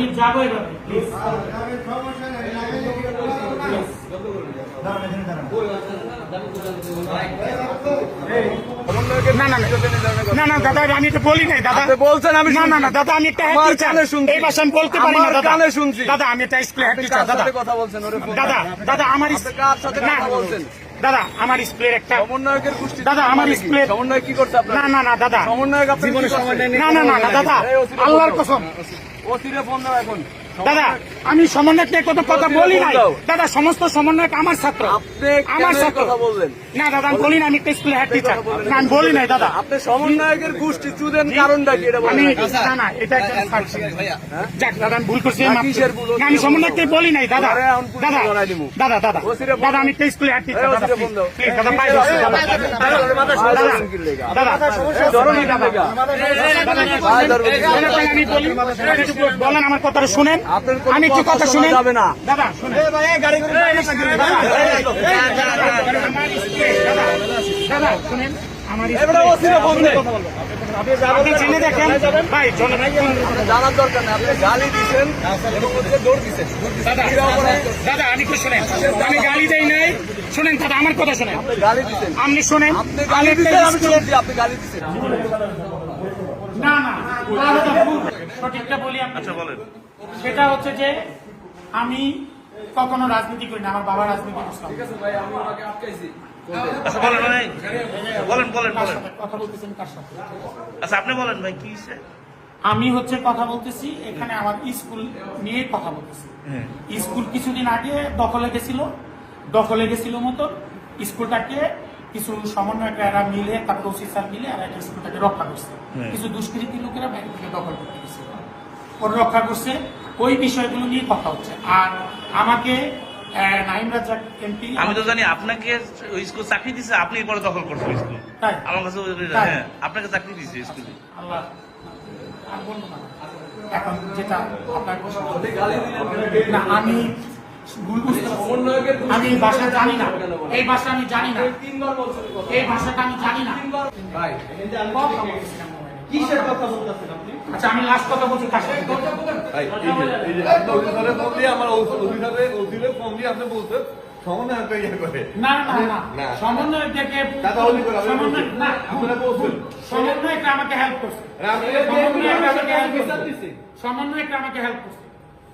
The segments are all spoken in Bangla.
আমি যাব প্লিজ না না না। না না দাদা আমি তো বলি নাই দাদা। বলছেন আমি না না না। দাদা আমি একটা আমার হেড টিচার কানে এই ভাষা আমি বলতে পারি না দাদা। কানে শুনছি। দাদা আমি একটা স্কুল হেড টিচার দাদা। কথা বলছেন? দাদা দাদা আমার কার সাথে না, কথা বলছেন? দাদা আমার স্কুলের একটা সমন্বয়কের গোষ্ঠী দাদা, আমার স্কুলের কি? সমন্বয় কি করছে না না না দাদা। সমন্বয়ক আপনার কি না না না দাদা আল্লাহর কসম। ওসিরে ফোন দাও এখন। দাদা আমি সমন্বয়ক নিয়ে কোনো কথা বলি নাই দাদা সমস্ত সমন্বয়ক আমার ছাত্র আমার ছাত্র না দাদা আমি বলি না আমি একটা স্কুলের হেড টিচার না আমি বলি নাই দাদা আপনি সমন্বয়কের গোষ্ঠী চুদেন কারণটা কি এটা আমি বলেন না না এটা একজন সাক্ষী। যাক দাদা আমি ভুল করছি না, মাফ ভুল? না, আমি সমন্বয়ককে বলি নাই দাদা দাদা। দাদা দাদা দাদা আমি একটা স্কুলের হেড টিচার দাদা। প্লিজ দাদা পাই দাদা দাদা দাদা? আমি বলি বলেন আমার কথাটা শুনেন আমি একটু কথা শোনা যাবে না। দাদা দাদা শুনেন আপনি চিনে দেখেন ভাই জন জানার দরকার নেই আপনি গালি দিচ্ছেন দৌড় দিচ্ছেন দাদা দাদা আমি কি শুনেন আমি গালি দেই নাই শুনেন দাদা আমার কথা শুনেন গালি দিচ্ছেন আপনি শুনেন আপনি গালি দিচ্ছেন আপনি গালি দিচ্ছেন না না সঠিকটা বলি আচ্ছা বলেন। সেটা হচ্ছে যে আমি কখনো রাজনীতি করি না আমার বাবা রাজনীতি আচ্ছা বলেন বলেন। বলেন কার বলেন। সাথে কথা বলতেছেন কার সাথে? আচ্ছা আপনি বলেন ভাই কি হয়েছে? আমি হচ্ছে কথা বলতেছি এখানে আমার স্কুল নিয়ে কথা বলতেছি। হ্যাঁ। স্কুল কিছুদিন আগে দখলে গেছিল দখলে গেছিল মতো স্কুলটাকে কিছু সমন্বয়করা মিলে তারপর ওসি স্যার মিলে আর একটা স্কুলটাকে রক্ষা করছে। হ্যাঁ। কিছু দুষ্কৃতী লোকেরা বাইরে থেকে দখল করতে গেছিল ওর রক্ষা করছে। ওই বিষয়গুলো নিয়ে কথা হচ্ছে। আর আমাকে নাইম রাজাক এমপি আমি তো জানি আপনাকে ওই স্কুল চাকরি দিছে আপনি পরে দখল করছেন স্কুল। আমার কাছে? হ্যাঁ আপনাকে চাকরি দিছে স্কুলে। আল্লাহ আর বলব না। এখন যেটা আপনার আমি। আমি এই ভাষা জানি না। এই ভাষা আমি জানি না। এই ভাষাটা আমি জানি না। কথা বলছিলাম মোবাইলে। কিসের কথা বলতেছেন আপনি? আচ্ছা আমি লাস্ট কথা বলছি কার সাথে? আমার ফোন দিয়ে আপনি বলছেন সমন্বয় ইয়ে করে। না না না না। সমন্বয় থেকে দাদা অলি করে, আপনি সমন্বয় না সমন্বয়টা আমাকে হেল্প করছে। সমন্বয়টা আমাকে হেল্প করছে।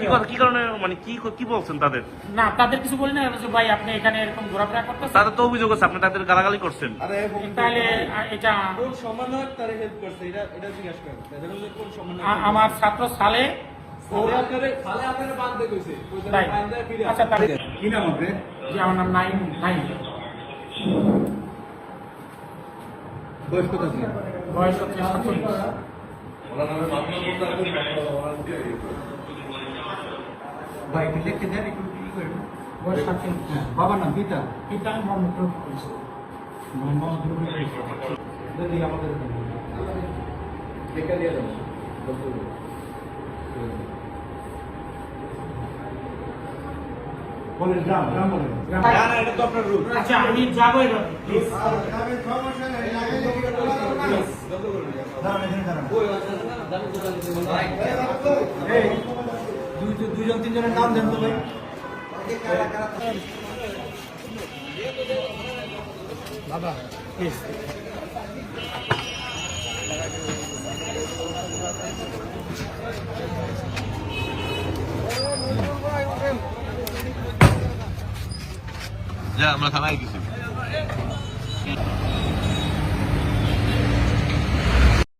কি কি কারণে মানে কি কি বলছেন তাদের? না তাদের কিছু বলি না যে ভাই আপনি এখানে এরকম ঘোরাফেরা করতেছেন। তাদের তো অভিযোগ আছে আপনি তাদের গালাগালি করছেন। তাহলে এটা কোন সমন্বয়ক তারে হেল্প করছে? এটা এটা জিজ্ঞাসা করেন। তাদের কোন সমন্বয়ক আমার ছাত্র সালে আচ্ছা নাম আপনি আমার নাম নাইম নাইম। বয়স কত বয়স হচ্ছে সাতচল্লিশ। ভাই একটু লিখতে দেন একটু কি করবেন বয়স সাতচল্লিশ। বাবার নাম পিতা? এটা আমি মোহাম্মদ রফিক করেছি মোহাম্মদ করেছি যদি আমাদের লেখা দিয়ে দাও বলেন গ্রাম গ্রাম বলেন। আচ্ছা আমি যাব এবার প্লিজ দুইজন তিনজনের নাম দেন তো ভাই প্লিজ যা আমরা থানায় গেছি।